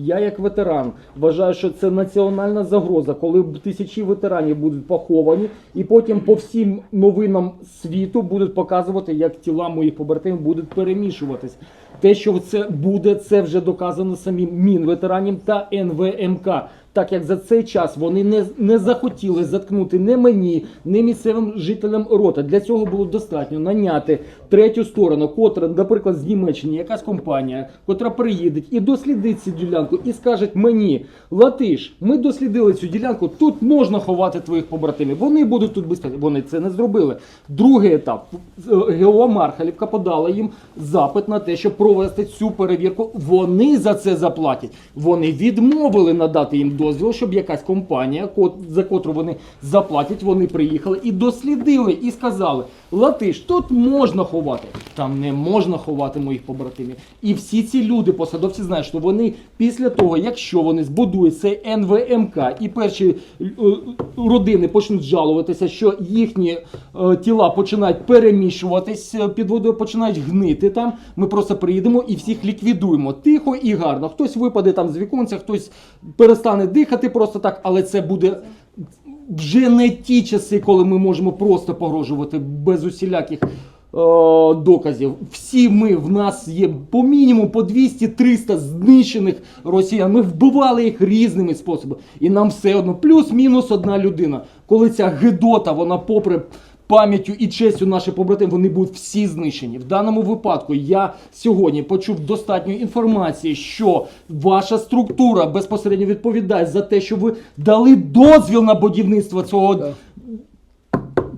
Я, як ветеран, вважаю, що це національна загроза, коли тисячі ветеранів будуть поховані, і потім по всім новинам світу будуть показувати, як тіла моїх побратимів будуть перемішуватись. Те, що це буде, це вже доказано самим Мінветеранів та НВМК. Так як за цей час вони не, не захотіли заткнути не мені, не місцевим жителям рота. Для цього було достатньо наняти третю сторону, котра, наприклад, з Німеччини, якась компанія, котра приїде і дослідить цю ділянку, і скаже мені, Латиш, ми дослідили цю ділянку, тут можна ховати твоїх побратимів. Вони будуть тут безпечно. Вони це не зробили. Другий етап. Е, ГО Мархалівка подала їм запит на те, щоб провести цю перевірку. Вони за це заплатять. Вони відмовили надати їм дозвіл, щоб якась компанія, за котру вони заплатять, вони приїхали і дослідили, і сказали: Латиш, тут можна ховати. Там не можна ховати моїх побратимів. І всі ці люди, посадовці, знають, що вони після того, якщо вони збудують цей НВМК і перші е, родини почнуть жалуватися, що їхні е, тіла починають переміщуватись е, під водою, починають гнити там. Ми просто приїдемо і всіх ліквідуємо тихо і гарно. Хтось випаде там з віконця, хтось перестане дихати просто так, але це буде. Вже не ті часи, коли ми можемо просто погрожувати без усіляких е, доказів. Всі ми в нас є по мінімуму по 200-300 знищених росіян. Ми вбивали їх різними способами. І нам все одно плюс-мінус одна людина. Коли ця гидота, вона попри пам'яттю і честю наших побратимів, вони будуть всі знищені. В даному випадку я сьогодні почув достатньо інформації, що ваша структура безпосередньо відповідає за те, що ви дали дозвіл на будівництво цього Так.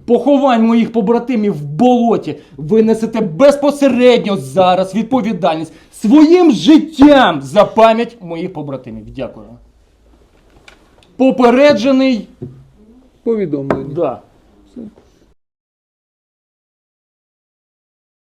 поховань моїх побратимів в болоті. Ви несете безпосередньо зараз відповідальність своїм життям за пам'ять моїх побратимів. Дякую. Попереджений. Повідомлення. Да.